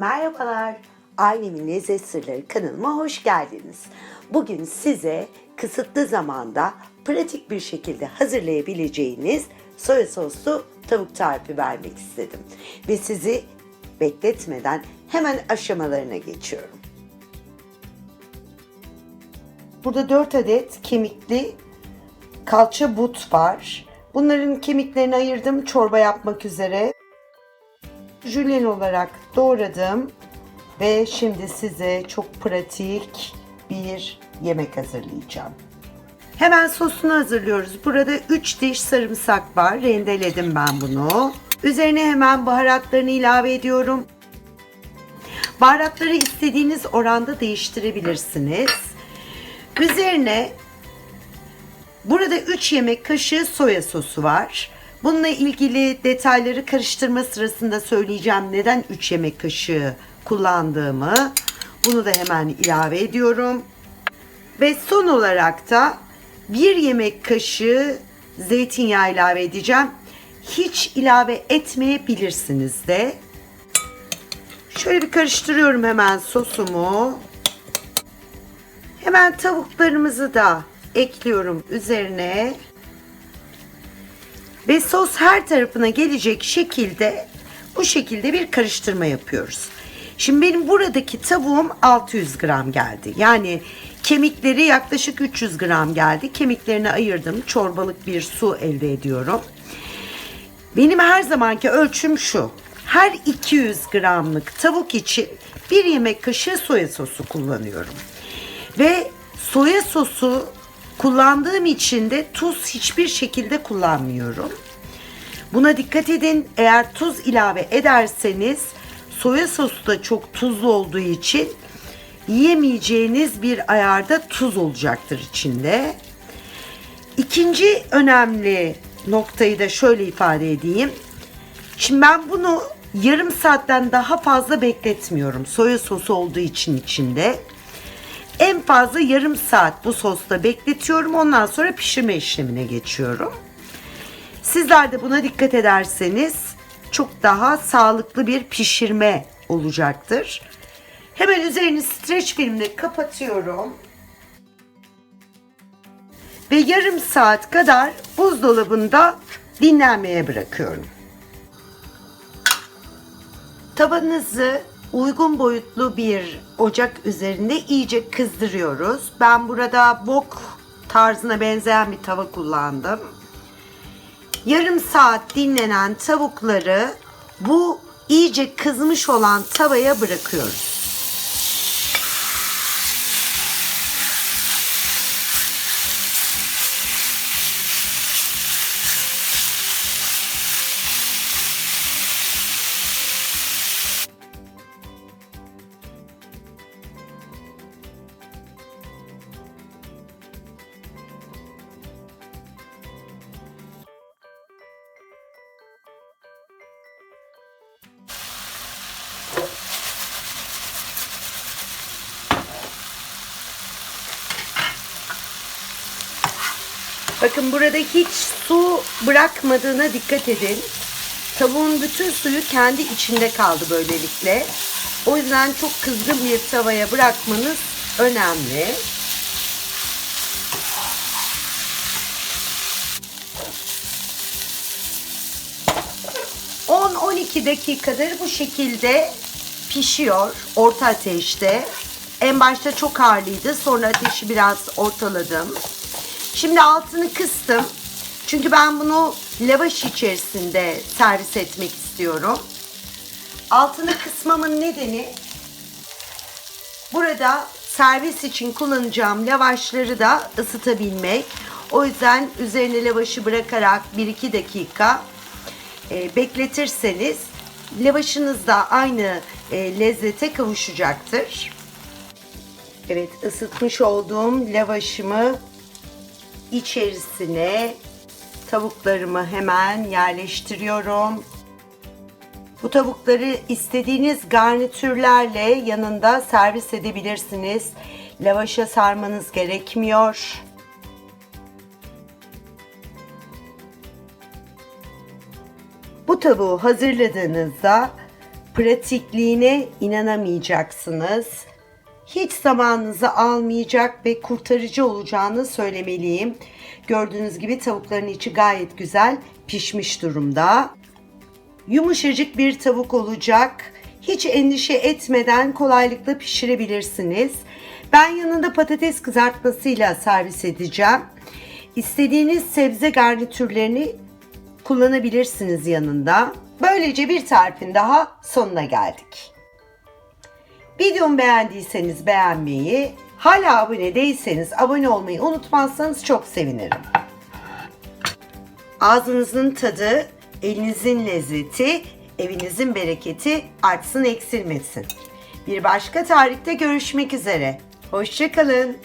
Merhabalar, Ailemin Lezzet Sırları kanalıma hoş geldiniz. Bugün size kısıtlı zamanda pratik bir şekilde hazırlayabileceğiniz soya soslu tavuk tarifi vermek istedim. Ve sizi bekletmeden hemen aşamalarına geçiyorum. Burada 4 adet kemikli kalça but var. Bunların kemiklerini ayırdım çorba yapmak üzere. Jülyen olarak doğradım ve şimdi size çok pratik bir yemek hazırlayacağım. Hemen sosunu hazırlıyoruz. Burada 3 diş sarımsak var. Rendeledim ben bunu. Üzerine hemen baharatlarını ilave ediyorum. Baharatları istediğiniz oranda değiştirebilirsiniz. Üzerine Burada 3 yemek kaşığı soya sosu var. Bununla ilgili detayları karıştırma sırasında söyleyeceğim neden 3 yemek kaşığı kullandığımı. Bunu da hemen ilave ediyorum. Ve son olarak da 1 yemek kaşığı zeytinyağı ilave edeceğim. Hiç ilave etmeyebilirsiniz de. Şöyle bir karıştırıyorum hemen sosumu. Hemen tavuklarımızı da ekliyorum üzerine. Ve sos her tarafına gelecek şekilde bu şekilde bir karıştırma yapıyoruz. Şimdi benim buradaki tavuğum 600 gram geldi. Yani kemikleri yaklaşık 300 gram geldi. Kemiklerini ayırdım. Çorbalık bir su elde ediyorum. Benim her zamanki ölçüm şu. Her 200 gramlık tavuk için bir yemek kaşığı soya sosu kullanıyorum. Ve soya sosu kullandığım için de tuz hiçbir şekilde kullanmıyorum. Buna dikkat edin. Eğer tuz ilave ederseniz soya sosu da çok tuzlu olduğu için yiyemeyeceğiniz bir ayarda tuz olacaktır içinde. İkinci önemli noktayı da şöyle ifade edeyim. Şimdi ben bunu yarım saatten daha fazla bekletmiyorum. Soya sosu olduğu için içinde. En fazla yarım saat bu sosta bekletiyorum. Ondan sonra pişirme işlemine geçiyorum. Sizler de buna dikkat ederseniz çok daha sağlıklı bir pişirme olacaktır. Hemen üzerini streç filmle kapatıyorum. Ve yarım saat kadar buzdolabında dinlenmeye bırakıyorum. Tavanınızı uygun boyutlu bir ocak üzerinde iyice kızdırıyoruz. Ben burada bok tarzına benzeyen bir tava kullandım. Yarım saat dinlenen tavukları bu iyice kızmış olan tavaya bırakıyoruz. Bakın burada hiç su bırakmadığına dikkat edin. Tavuğun bütün suyu kendi içinde kaldı böylelikle. O yüzden çok kızgın bir tavaya bırakmanız önemli. ...10-12 dakikadır bu şekilde pişiyor orta ateşte. En başta çok harlıydı. Sonra ateşi biraz ortaladım. Şimdi altını kıstım. Çünkü ben bunu lavaş içerisinde servis etmek istiyorum. Altını kısmamın nedeni burada servis için kullanacağım lavaşları da ısıtabilmek. O yüzden üzerine lavaşı bırakarak 1-2 dakika e, bekletirseniz lavaşınız da aynı e, lezzete kavuşacaktır. Evet ısıtmış olduğum lavaşımı içerisine tavuklarımı hemen yerleştiriyorum. Bu tavukları istediğiniz garnitürlerle yanında servis edebilirsiniz. Lavaşa sarmanız gerekmiyor. Bu tavuğu hazırladığınızda pratikliğine inanamayacaksınız. Hiç zamanınızı almayacak ve kurtarıcı olacağını söylemeliyim. Gördüğünüz gibi tavukların içi gayet güzel pişmiş durumda. Yumuşacık bir tavuk olacak. Hiç endişe etmeden kolaylıkla pişirebilirsiniz. Ben yanında patates kızartmasıyla servis edeceğim. İstediğiniz sebze garnitürlerini kullanabilirsiniz yanında. Böylece bir tarifin daha sonuna geldik. Videomu beğendiyseniz beğenmeyi, hala abone değilseniz abone olmayı unutmazsanız çok sevinirim. Ağzınızın tadı, elinizin lezzeti, evinizin bereketi artsın eksilmesin. Bir başka tarifte görüşmek üzere. Hoşçakalın.